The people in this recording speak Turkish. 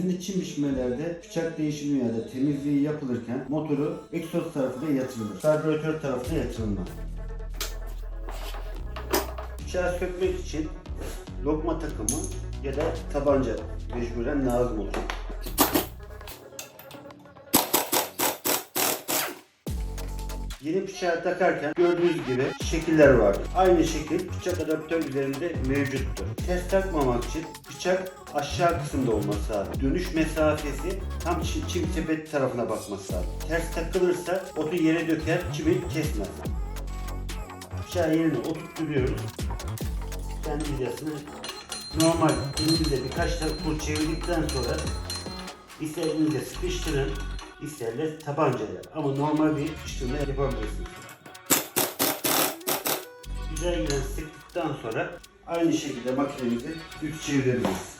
Benzinli çim biçmelerde bıçak değişimi ya da temizliği yapılırken motoru egzoz tarafına yatırılır. Karbüratör tarafına yatırılmaz. Bıçağı sökmek için lokma takımı ya da tabanca mecburen lazım olur. Yeni bıçağı takarken gördüğünüz gibi şekiller vardır. Aynı şekil bıçak adaptör üzerinde mevcuttur. Ters takmamak için bıçak aşağı kısımda olması lazım. Dönüş mesafesi tam çim, çim tarafına bakması lazım. Ters takılırsa otu yere döker, çimi kesmez. Bıçağı yerine oturtturuyoruz. Kendi hizasını normal elimizde birkaç tur çevirdikten sonra istediğinizde sıkıştırın, isterler tabancayla ama normal bir sıkıştırma yapabilirsiniz. Güzel giden sıktıktan sonra aynı şekilde makinemizi düz çevirebiliriz.